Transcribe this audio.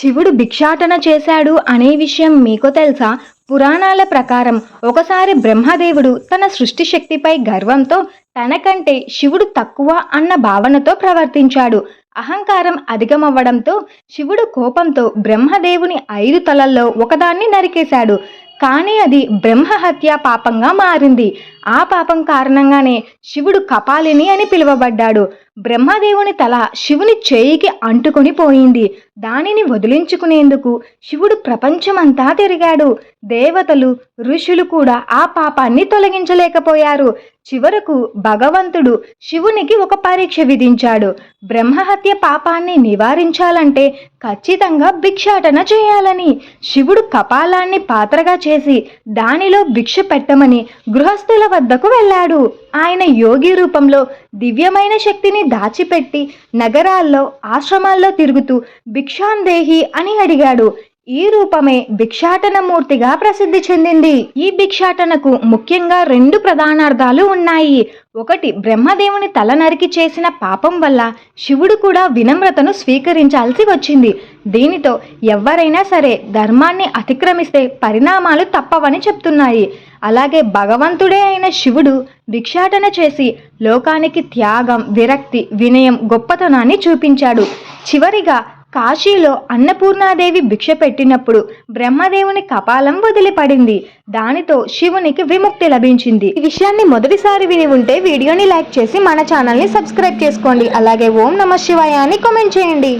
శివుడు భిక్షాటన చేశాడు అనే విషయం మీకు తెలుసా? పురాణాల ప్రకారం ఒకసారి బ్రహ్మదేవుడు తన సృష్టి శక్తిపై గర్వంతో తనకంటే శివుడు తక్కువ అన్న భావనతో ప్రవర్తించాడు. అహంకారం అధికమవ్వడంతో శివుడు కోపంతో బ్రహ్మదేవుని ఐదు తలల్లో ఒకదాన్ని నరికేశాడు. కానీ అది బ్రహ్మహత్య పాపంగా మారింది. ఆ పాపం కారణంగానే శివుడు కపాలిని అని పిలువబడ్డాడు. బ్రహ్మదేవుని తల శివుని చేయికి అంటుకొని పోయింది. దానిని వదిలించుకునేందుకు శివుడు ప్రపంచమంతా తిరిగాడు. దేవతలు ఋషులు కూడా ఆ పాపాన్ని తొలగించలేకపోయారు. చివరకు భగవంతుడు శివునికి ఒక పరీక్ష విధించాడు. బ్రహ్మహత్య పాపాన్ని నివారించాలంటే ఖచ్చితంగా భిక్షాటన చేయాలని. శివుడు కపాలాన్ని పాత్రగా చేసి దానిలో భిక్ష పెట్టమని గృహస్థుల వద్దకు వెళ్ళాడు. ఆయన యోగి రూపంలో దివ్యమైన శక్తిని దాచిపెట్టి నగరాల్లో ఆశ్రమాల్లో తిరుగుతూ భిక్షాందేహి అని అడిగాడు. ఈ రూపమే భిక్షాటన మూర్తిగా ప్రసిద్ధి చెందింది. ఈ భిక్షాటనకు ముఖ్యంగా రెండు ప్రధానార్థాలు ఉన్నాయి. ఒకటి బ్రహ్మదేవుని తల నరికి చేసిన పాపం వల్ల శివుడు కూడా వినమ్రతను స్వీకరించాల్సి వచ్చింది. దీనితో ఎవరైనా సరే ధర్మాన్ని అతిక్రమిస్తే పరిణామాలు తప్పవని చెప్తున్నాయి. అలాగే భగవంతుడే అయిన శివుడు భిక్షాటన చేసి లోకానికి త్యాగం విరక్తి వినయం గొప్పతనాన్ని చూపించాడు. చివరిగా కాశీలో అన్నపూర్ణాదేవి భిక్ష పెట్టినప్పుడు బ్రహ్మదేవుని కపాలం వదిలిపడింది. దానితో శివునికి విముక్తి లభించింది. ఈ విషయాన్ని మొదటిసారి విని ఉంటే వీడియోని లైక్ చేసి మన ఛానల్ని సబ్స్క్రైబ్ చేసుకోండి. అలాగే ఓం నమ శివాయ అని కామెంట్ చేయండి.